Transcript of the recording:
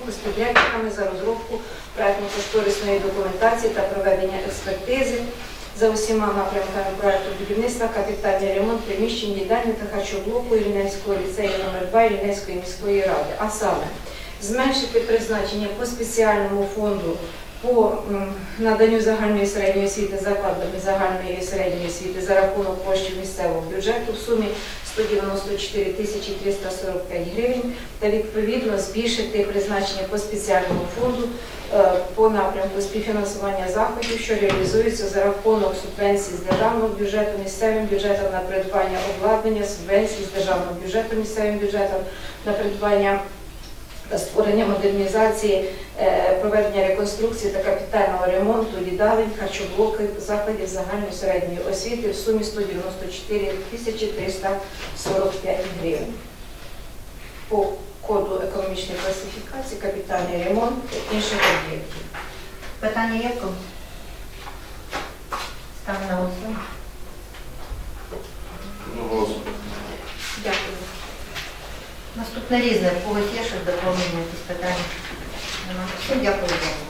розрахунку з підрядниками за розробку проектно-кошторисної документації та проведення експертизи за усіма напрямками проекту будівництва, капітальний ремонт приміщень їдальні та харчоблоку Іринецького ліцею номер 2 Іринецької міської ради. А саме зменшити призначення по спеціальному фонду по наданню загальної середньої освіти закладами загальної середньої освіти за рахунок коштів місцевого бюджету в сумі 194 тисячі 345 гривень та відповідно збільшити призначення по спеціальному фонду е, по напрямку співфінансування заходів, що реалізуються за рахунок субвенцій з державного бюджету місцевим бюджетом на придбання обладнання, субвенцій з державного бюджету місцевим бюджетом на придбання та створення модернізації, проведення реконструкції та капітального ремонту їдалень, харчоблоків, закладів загальної середньої освіти в сумі 194 тисячі 345 гривень. По коду економічної класифікації, капітальний ремонт інших об'єктів. Питання є в кого? На голосування. Дякую. Наступне різне. В когось є щось доповнення, якісь питання? Дякую.